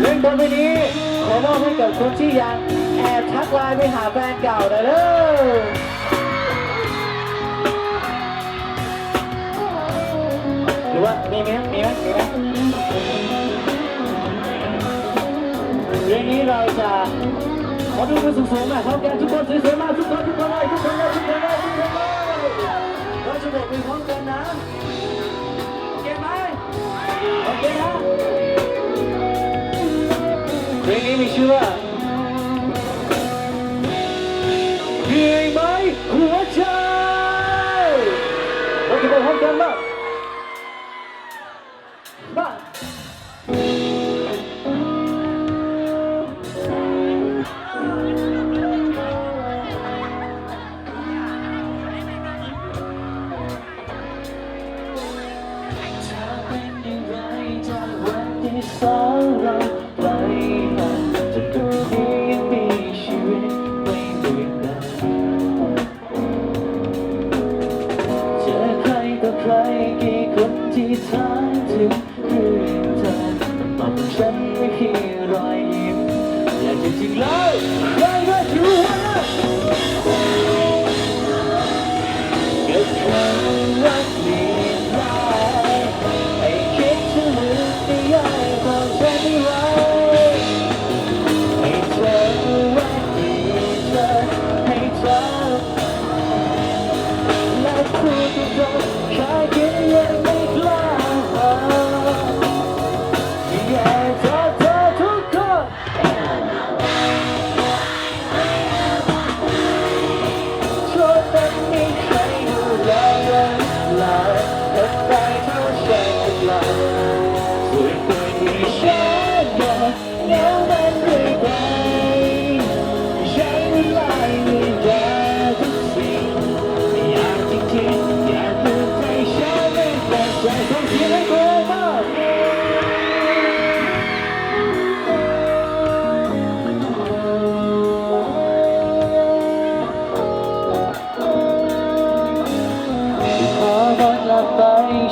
เรื่อนบนวันนี้ขอมอบให้กับคนที่ยังแอบทักไลน์ไปหาแฟนเก่าหน่อยเด้อว่ามีไหมมีไหมมีไหมเรื่องนี้เราจะขอดูมือสูงๆหน่อยครับแกทุกคนสวยๆมากทุกคนทุกคนเลยทุกคนเลยทุกคนเลยทุกคนเลยเราจะบอกมีพร้อมกันนะโอเคไหมโอเค Benim işim var. ที่รอยยิ้มอย่าจริงๆแล้ว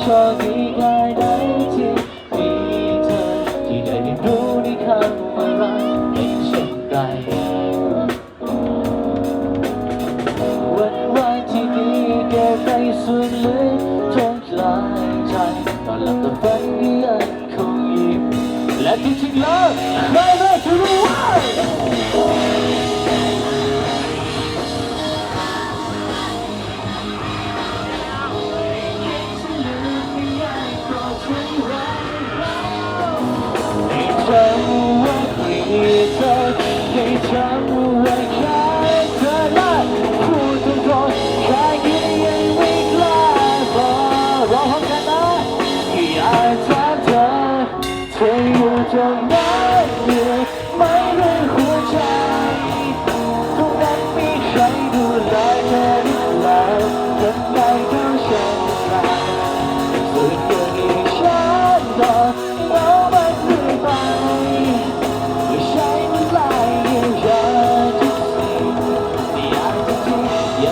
โชคดีกลายไหนที่มีเธอที่ได้เรียนรู้ในคำ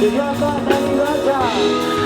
Subrata Nani Raja.